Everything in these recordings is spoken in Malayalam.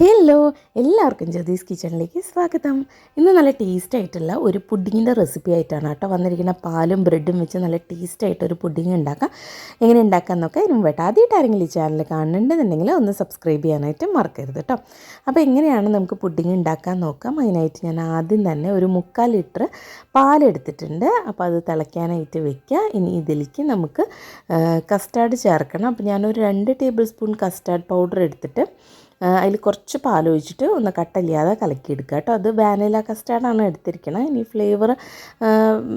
ഹലോ എല്ലാവർക്കും ജ്യോതിസ് കിച്ചണിലേക്ക് സ്വാഗതം. ഇന്ന് നല്ല ടേസ്റ്റ് ആയിട്ടുള്ള ഒരു പുഡിങ്ങിന്റെ റെസിപ്പി ആയിട്ടാണ് കേട്ടോ വന്നിരിക്കുന്ന പാലും ബ്രെഡും വെച്ച് നല്ല ടേസ്റ്റ് ആയിട്ട് ഒരു പുഡിങ് ഉണ്ടാക്കാം. എങ്ങനെ ഉണ്ടാക്കാമെന്നൊക്കെ ഇതിന് വേണ്ട ആദ്യമായിട്ട് ആരെങ്കിലും ഈ ചാനൽ കാണുന്നുണ്ടെന്നുണ്ടെങ്കിൽ ഒന്ന് സബ്സ്ക്രൈബ് ചെയ്യാനായിട്ട് മറക്കരുത് കേട്ടോ. അപ്പോൾ എങ്ങനെയാണ് നമുക്ക് പുഡിങ് ഉണ്ടാക്കാൻ നോക്കാം. അതിനായിട്ട് ഞാൻ ആദ്യം തന്നെ ഒരു മുക്കാൽ ലിറ്റർ പാലെടുത്തിട്ടുണ്ട് അപ്പോൾ അത് തിളയ്ക്കാനായിട്ട് വെക്കുക. ഇനി ഇതിലേക്ക് നമുക്ക് കസ്റ്റാർഡ് ചേർക്കണം. അപ്പോൾ ഞാനൊരു രണ്ട് ടേബിൾ സ്പൂൺ കസ്റ്റാർഡ് പൗഡർ എടുത്തിട്ട് അതിൽ കുറച്ച് പാലൊഴിച്ചിട്ട് ഒന്ന് കട്ടല്ലാതെ കലക്കിയെടുക്കുക കേട്ടോ. അത് വാനില കസ്റ്റാർഡാണ് എടുത്തിരിക്കണം ഇനി ഫ്ലേവർ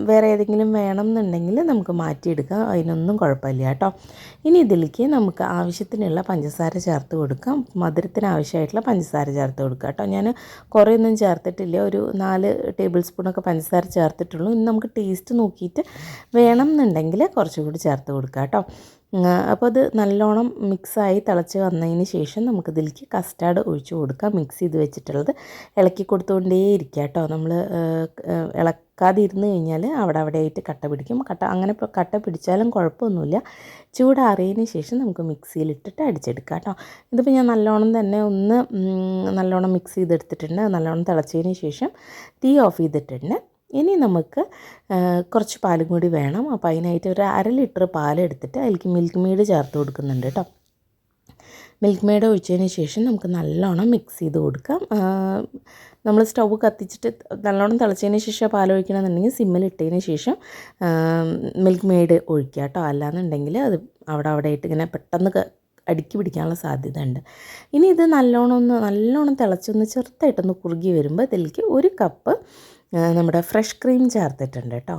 വേറെ ഏതെങ്കിലും വേണം എന്നുണ്ടെങ്കിൽ നമുക്ക് മാറ്റിയെടുക്കാം. അതിനൊന്നും കുഴപ്പമില്ല കേട്ടോ. ഇനി ഇതിലേക്ക് നമുക്ക് ആവശ്യത്തിനുള്ള പഞ്ചസാര ചേർത്ത് കൊടുക്കാം. മധുരത്തിന് ആവശ്യമായിട്ടുള്ള പഞ്ചസാര ചേർത്ത് കൊടുക്കുക കേട്ടോ. ഞാൻ കുറേ ഒന്നും ചേർത്തിട്ടില്ല. ഒരു നാല് ടേബിൾ സ്പൂണൊക്കെ പഞ്ചസാര ചേർത്തിട്ടുള്ളൂ. ഇനി നമുക്ക് ടേസ്റ്റ് നോക്കിയിട്ട് വേണം എന്നുണ്ടെങ്കിൽ കുറച്ചുകൂടി ചേർത്ത് കൊടുക്കുക കേട്ടോ. അപ്പോൾ അത് നല്ലോണം മിക്സായി തിളച്ച് വന്നതിന് ശേഷം നമുക്കിതിലേക്ക് കസ്റ്റാർഡ് ഒഴിച്ച് കൊടുക്കാം. മിക്സ് ചെയ്ത് വെച്ചിട്ടുള്ളത് ഇളക്കി കൊടുത്തുകൊണ്ടേ ഇരിക്കുക കേട്ടോ. നമ്മൾ ഇളക്കാതിരുന്ന് കഴിഞ്ഞാൽ അവിടെ അവിടെ ആയിട്ട് കട്ട പിടിക്കും. കട്ട അങ്ങനെ കട്ട പിടിച്ചാലും കുഴപ്പമൊന്നുമില്ല. ചൂടാറിയതിന് ശേഷം നമുക്ക് മിക്സിയിലിട്ടിട്ട് അടിച്ചെടുക്കാം കേട്ടോ. ഇതിപ്പോൾ ഞാൻ നല്ലോണം തന്നെ ഒന്ന് നല്ലോണം മിക്സ് ചെയ്തെടുത്തിട്ടുണ്ട്. നല്ലോണം തിളച്ചതിന് ശേഷം തീ ഓഫ് ചെയ്തിട്ടുണ്ട്. ഇനി നമുക്ക് കുറച്ച് പാലും കൂടി വേണം. അപ്പോൾ അതിനായിട്ട് ഒരു അര ലിറ്റർ പാലെടുത്തിട്ട് അതിലേക്ക് മിൽക്ക് മെയ്ഡ് ചേർത്ത് കൊടുക്കുന്നുണ്ട് കേട്ടോ മിൽക്ക് മെയ്ഡ് ഒഴിച്ചതിന് ശേഷം നമുക്ക് നല്ലോണം മിക്സ് ചെയ്ത് കൊടുക്കാം. നമ്മൾ സ്റ്റൗ കത്തിച്ചിട്ട് നല്ലോണം തിളച്ചതിന് ശേഷം പാൽ ഒഴിക്കണമെന്നുണ്ടെങ്കിൽ സിമ്മിലിട്ടതിന് ശേഷം മിൽക്ക് മെയ്ഡ് ഒഴിക്കുക കേട്ടോ അല്ലാന്നുണ്ടെങ്കിൽ അത് അവിടെ അവിടെ ആയിട്ട് ഇങ്ങനെ പെട്ടെന്ന് അടുക്കി പിടിക്കാനുള്ള സാധ്യത ഉണ്ട് ഇനി ഇത് നല്ലോണം ഒന്ന് നല്ലോണം തിളച്ചൊന്ന് ചെറുതായിട്ടൊന്ന് കുറുകി വരുമ്പോൾ ഇതിലേക്ക് ഒരു കപ്പ് നമ്മുടെ ഫ്രഷ് ക്രീം ചേർത്തിട്ടുണ്ട് കേട്ടോ.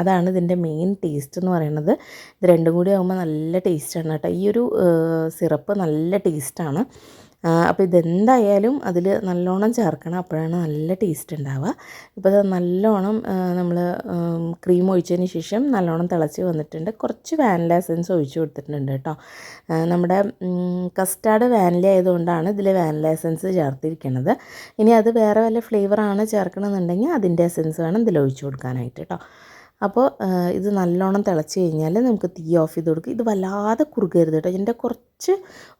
അതാണ് ഇതിന്റെ മെയിൻ ടേസ്റ്റ് എന്ന് പറയുന്നത്. ഇത് രണ്ടും കൂടി ആകുമ്പോൾ നല്ല ടേസ്റ്റാണ് കേട്ടോ. ഈ ഒരു സിറപ്പ് നല്ല ടേസ്റ്റാണ് അപ്പോൾ ഇതെന്തായാലും അതിൽ നല്ലോണം ചേർക്കണം. അപ്പോഴാണ് നല്ല ടേസ്റ്റ് ഉണ്ടാവുക. ഇപ്പോൾ ഇത് നല്ലോണം നമ്മൾ ക്രീം ഒഴിച്ചതിന് ശേഷം നല്ലോണം തിളച്ച് വന്നിട്ടുണ്ട്. കുറച്ച് വാനില എസൻസ് ഒഴിച്ച് കൊടുത്തിട്ടുണ്ട് കേട്ടോ. നമ്മുടെ കസ്റ്റാർഡ് വാനില ആയതുകൊണ്ടാണ് ഇതിൽ വാനില എസൻസ് ചേർത്തിരിക്കുന്നത് ഇനി അത് വേറെ വല്ല ഫ്ലേവറാണ് ചേർക്കണമെന്നുണ്ടെങ്കിൽ അതിന്റെ എസൻസ് വേണം ഇതിൽ ഒഴിച്ച് കൊടുക്കാനായിട്ട് കേട്ടോ. അപ്പോൾ ഇത് നല്ലോണം തിളച്ച് കഴിഞ്ഞാൽ നമുക്ക് തീ ഓഫ് ചെയ്ത് കൊടുക്കുക ഇത് വല്ലാതെ കുറുകരുത് കേട്ടോ. ഇതിന്റെ കുറച്ച്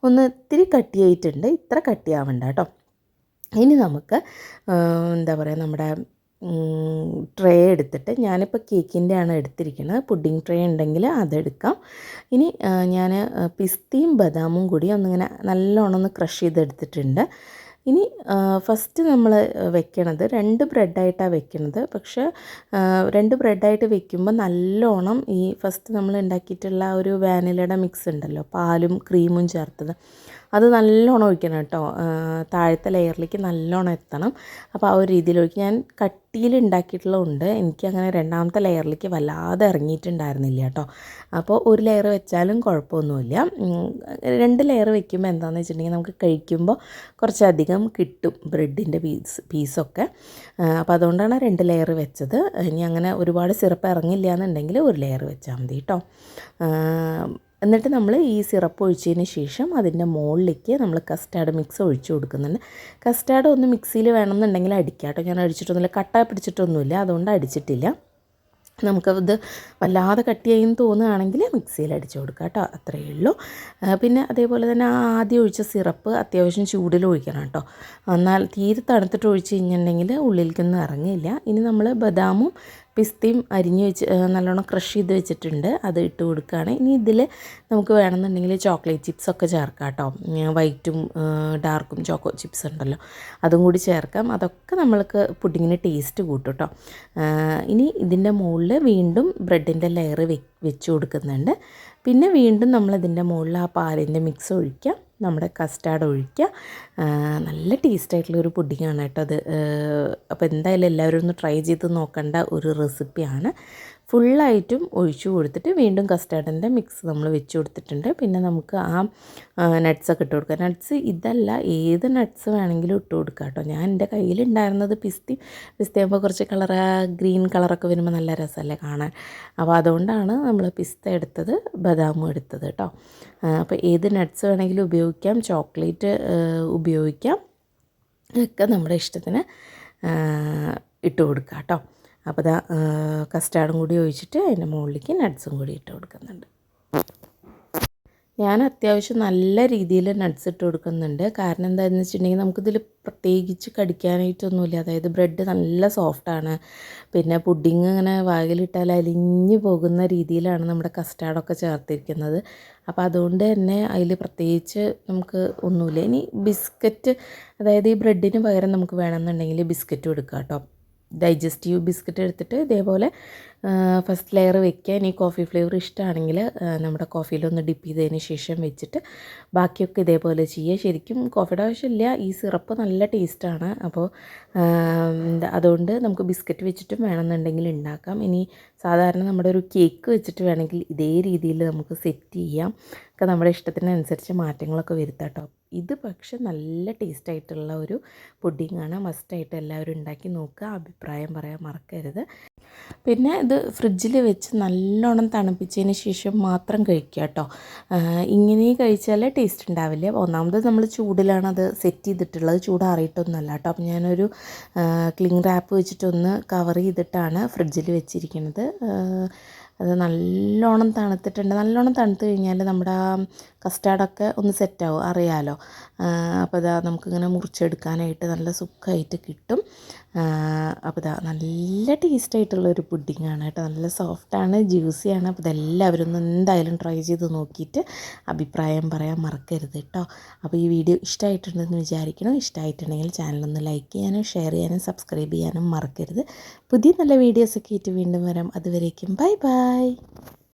ഒന്ന് ഇത്തിരി കട്ടിയായിട്ടുണ്ട്. ഇത്ര കട്ടിയാവണ്ട കേട്ടോ. ഇനി നമുക്ക് എന്താ പറയുക നമ്മുടെ ട്രേ എടുത്തിട്ട് ഞാനിപ്പോൾ കേക്കിന്റെ ആണ് എടുത്തിരിക്കുന്നത് പുഡിംഗ് ട്രേ ഉണ്ടെങ്കിൽ അതെടുക്കാം. ഇനി ഞാൻ പിസ്തയും ബദാമും കൂടി ഒന്നിങ്ങനെ നല്ലോണം ഒന്ന് ക്രഷ് ചെയ്തെടുത്തിട്ടുണ്ട്. ഇനി ഫസ്റ്റ് നമ്മൾ വെക്കണത് രണ്ട് ബ്രെഡായിട്ടാണ് വെക്കണത്. പക്ഷേ രണ്ട് ബ്രെഡായിട്ട് വെക്കുമ്പോൾ നല്ലോണം ഈ ഫസ്റ്റ് നമ്മൾ ഉണ്ടാക്കിയിട്ടുള്ള ഒരു വാനിലയുടെ മിക്സ് ഉണ്ടല്ലോ പാലും ക്രീമും ചേർത്തത്. അത് നല്ലോണം ഒഴിക്കണം കേട്ടോ. താഴത്തെ ലെയറിലേക്ക് നല്ലോണം എത്തണം. അപ്പോൾ ആ ഒരു രീതിയിൽ ഒഴിക്കും ഞാൻ കട്ടിയിൽ ഉണ്ടാക്കിയിട്ടുള്ളതുകൊണ്ട് എനിക്ക് അങ്ങനെ രണ്ടാമത്തെ ലെയറിലേക്ക് വല്ലാതെ ഇറങ്ങിയിട്ടുണ്ടായിരുന്നില്ല കേട്ടോ. അപ്പോൾ ഒരു ലെയർ വെച്ചാലും കുഴപ്പമൊന്നുമില്ല. രണ്ട് ലെയർ വെക്കുമ്പോൾ എന്താണെന്ന് വെച്ചിട്ടുണ്ടെങ്കിൽ നമുക്ക് കഴിക്കുമ്പോൾ കുറച്ചധികം കിട്ടും ബ്രെഡിന്റെ പീസ് പീസൊക്കെ. അപ്പോൾ അതുകൊണ്ടാണ് രണ്ട് ലെയർ വെച്ചത്. ഇനി അങ്ങനെ ഒരുപാട് സിറപ്പ് ഇറങ്ങില്ല എന്നുണ്ടെങ്കിൽ ഒരു ലെയർ വെച്ചാൽ മതി കേട്ടോ. എന്നിട്ട് നമ്മൾ ഈ സിറപ്പ് ഒഴിച്ചതിന് ശേഷം അതിന്റെ മുകളിലേക്ക് നമ്മൾ കസ്റ്റാർഡ് മിക്സ് ഒഴിച്ചു കൊടുക്കുന്നുണ്ട്. കസ്റ്റാർഡ് ഒന്ന് മിക്സിയിൽ വേണമെന്നുണ്ടെങ്കിൽ അടിക്കാം കേട്ടോ. ഞാൻ അടിച്ചിട്ടൊന്നുമില്ല. കട്ട പിടിച്ചിട്ടൊന്നുമില്ല. അതുകൊണ്ട് അടിച്ചിട്ടില്ല. നമുക്കത് വല്ലാതെ കട്ടിയായി തോന്നുകയാണെങ്കിൽ മിക്സിയിൽ അടിച്ചു കൊടുക്കുക കേട്ടോ. അത്രയേ ഉള്ളൂ. പിന്നെ അതേപോലെ തന്നെ ആദ്യം ഒഴിച്ച സിറപ്പ് അത്യാവശ്യം ചൂടിൽ ഒഴിക്കണം കേട്ടോ. എന്നാൽ തീരെ തണുത്തിട്ട് ഒഴിച്ച് കഴിഞ്ഞിട്ടുണ്ടെങ്കിൽ ഉള്ളിലേക്കൊന്നും ഇറങ്ങില്ല ഇനി നമ്മൾ ബദാമും പിസ്തയും അരിഞ്ഞ് വെച്ച് നല്ലോണം ക്രഷ് ചെയ്ത് വെച്ചിട്ടുണ്ട്. അത് ഇട്ട് കൊടുക്കുകയാണ്. ഇനി ഇതിൽ നമുക്ക് വേണമെന്നുണ്ടെങ്കിൽ ചോക്ലേറ്റ് ചിപ്സ് ഒക്കെ ചേർക്കാം കേട്ടോ വൈറ്റും ഡാർക്കും ചോക്കോ ചിപ്സ് ഉണ്ടല്ലോ. അതും കൂടി ചേർക്കാം. അതൊക്കെ നമ്മൾക്ക് പുഡിങ്ങിന് ടേസ്റ്റ് കൂട്ടും കേട്ടോ ഇനി ഇതിന്റെ മുകളിൽ വീണ്ടും ബ്രെഡിന്റെ ലെയർ വെച്ച് കൊടുക്കുന്നുണ്ട്. പിന്നെ വീണ്ടും നമ്മളിതിന്റെ മുകളിൽ ആ പാലിന്റെ മിക്സ് ഒഴിക്കുക നമ്മുടെ കസ്റ്റാർഡ് ഒഴിക്കുക. നല്ല ടേസ്റ്റ് ആയിട്ടുള്ള ഒരു പുഡിങ്ങാണ് കേട്ടോ അത്. അപ്പോൾ എന്തായാലും എല്ലാവരും ഒന്ന് ട്രൈ ചെയ്ത് നോക്കേണ്ട ഒരു റെസിപ്പിയാണ് ഫുള്ളായിട്ടും ഒഴിച്ചു കൊടുത്തിട്ട് വീണ്ടും കസ്റ്റാർഡിന്റെ മിക്സ് നമ്മൾ വെച്ച് കൊടുത്തിട്ടുണ്ട്. പിന്നെ നമുക്ക് ആ നട്ട്സൊക്കെ ഇട്ട് കൊടുക്കുക നട്ട്സ് ഇതല്ല ഏത് നട്ട്സ് വേണമെങ്കിലും ഇട്ട് കൊടുക്കുക കേട്ടോ. ഞാൻ എന്റെ കയ്യിലുണ്ടായിരുന്നത് പിസ്തി പിസ്തയാകുമ്പോൾ കുറച്ച് കളർ ഗ്രീൻ കളറൊക്കെ വരുമ്പോൾ നല്ല രസമല്ലേ കാണാൻ. അപ്പോൾ അതുകൊണ്ടാണ് നമ്മൾ പിസ്ത എടുത്തത് ബദാമും എടുത്തത് കേട്ടോ. അപ്പോൾ ഏത് നട്ട്സ് വേണമെങ്കിലും ഉപയോഗിക്കാം ചോക്ലേറ്റ് ഉപയോഗിക്കാം. ഒക്കെ നമ്മുടെ ഇഷ്ടത്തിന് ഇട്ട് കൊടുക്കുക കേട്ടോ. അപ്പോൾ ഇതാ കസ്റ്റാർഡും കൂടി ഒഴിച്ചിട്ട് അതിന്റെ മുകളിലേക്ക് നട്ട്സും കൂടി ഇട്ട് കൊടുക്കുന്നുണ്ട്. ഞാൻ അത്യാവശ്യം നല്ല രീതിയിൽ നട്ട്സ് ഇട്ട് കൊടുക്കുന്നുണ്ട്. കാരണം എന്താണെന്ന് വെച്ചിട്ടുണ്ടെങ്കിൽ നമുക്കിതിൽ പ്രത്യേകിച്ച് കടിക്കാനായിട്ടൊന്നുമില്ല. അതായത് ബ്രെഡ് നല്ല സോഫ്റ്റാണ് പിന്നെ പുഡിങ് അങ്ങനെ വായിലിട്ടാൽ അലിഞ്ഞു പോകുന്ന രീതിയിലാണ് നമ്മുടെ കസ്റ്റാർഡൊക്കെ ചേർത്തിരിക്കുന്നത്. അപ്പോൾ അതുകൊണ്ട് തന്നെ അതിൽ പ്രത്യേകിച്ച് നമുക്ക് ഒന്നുമില്ല. ഇനി ബിസ്ക്കറ്റ് അതായത് ഈ ബ്രെഡിന് പകരം നമുക്ക് വേണമെന്നുണ്ടെങ്കിൽ ബിസ്ക്കറ്റ് കൊടുക്കാം കേട്ടോ. ഡൈജസ്റ്റീവ് ബിസ്ക്കറ്റ് എടുത്തിട്ട് ഇതേപോലെ ഫസ്റ്റ് ലെയർ വെക്കുക ഇനി കോഫി ഫ്ലേവർ ഇഷ്ടമാണെങ്കിൽ നമ്മുടെ കോഫിയിലൊന്ന് ഡിപ്പ് ചെയ്തതിന് ശേഷം വെച്ചിട്ട് ബാക്കിയൊക്കെ ഇതേപോലെ ചെയ്യുക. ശരിക്കും കോഫിയുടെ ആവശ്യമില്ല ഈ സിറപ്പ് നല്ല ടേസ്റ്റാണ് അപ്പോൾ അതുകൊണ്ട് നമുക്ക് ബിസ്ക്കറ്റ് വെച്ചിട്ടും വേണമെന്നുണ്ടെങ്കിൽ ഉണ്ടാക്കാം. ഇനി സാധാരണ നമ്മുടെ ഒരു കേക്ക് വെച്ചിട്ട് വേണമെങ്കിൽ ഇതേ രീതിയിൽ നമുക്ക് സെറ്റ് ചെയ്യാം. ഒക്കെ നമ്മുടെ ഇഷ്ടത്തിനനുസരിച്ച് മാറ്റങ്ങളൊക്കെ വരുത്താം കേട്ടോ. ഇത് പക്ഷെ നല്ല ടേസ്റ്റ് ആയിട്ടുള്ള ഒരു പുഡിങ്ങാണ്. മസ്റ്റായിട്ട് എല്ലാവരും ഉണ്ടാക്കി നോക്കുക അഭിപ്രായം പറയാൻ മറക്കരുത്. പിന്നെ ഇത് ഫ്രിഡ്ജിൽ വെച്ച് നല്ലോണം തണുപ്പിച്ചതിന് ശേഷം മാത്രം കഴിക്കുക കേട്ടോ. ഇങ്ങനെ കഴിച്ചാലേ ടേസ്റ്റ് ഉണ്ടാവില്ല. ഒന്നാമത് നമ്മൾ ചൂടിലാണ് അത് സെറ്റ് ചെയ്തിട്ടുള്ളത്. ചൂടാറിയിട്ടൊന്നുമല്ല കേട്ടോ. അപ്പം ഞാനൊരു ക്ലിങ് റാപ്പ് വെച്ചിട്ടൊന്ന് കവർ ചെയ്തിട്ടാണ് ഫ്രിഡ്ജിൽ വെച്ചിരിക്കുന്നത്. അത് നല്ലോണം തണുത്തിട്ടുണ്ട്. നല്ലോണം തണുത്ത് കഴിഞ്ഞാൽ നമ്മുടെ ആ കസ്റ്റാർഡൊക്കെ ഒന്ന് സെറ്റാവും അറിയാലോ. അപ്പോൾ ഇതാ നമുക്കിങ്ങനെ മുറിച്ചെടുക്കാനായിട്ട് നല്ല സുഖമായിട്ട് കിട്ടും. അപ്പോൾ ഇതാ നല്ല ടേസ്റ്റ് ആയിട്ടുള്ള ഒരു പുഡിങ്ങാണ് കേട്ടോ. നല്ല സോഫ്റ്റാണ് ജ്യൂസിയാണ്. അപ്പോൾ ഇതെല്ലാവരും ഒന്ന് എന്തായാലും ട്രൈ ചെയ്ത് നോക്കിയിട്ട് അഭിപ്രായം പറയാൻ മറക്കരുത് കേട്ടോ. അപ്പോൾ ഈ വീഡിയോ ഇഷ്ടമായിട്ടുണ്ടെന്ന് വിചാരിക്കണം ഇഷ്ടമായിട്ടുണ്ടെങ്കിൽ ചാനലൊന്ന് ലൈക്ക് ചെയ്യാനും ഷെയർ ചെയ്യാനും സബ്സ്ക്രൈബ് ചെയ്യാനും മറക്കരുത്. പുതിയ നല്ല വീഡിയോസൊക്കെ ആയിട്ട് വീണ്ടും വരാം. അതുവരേക്കും ബൈ ബൈ.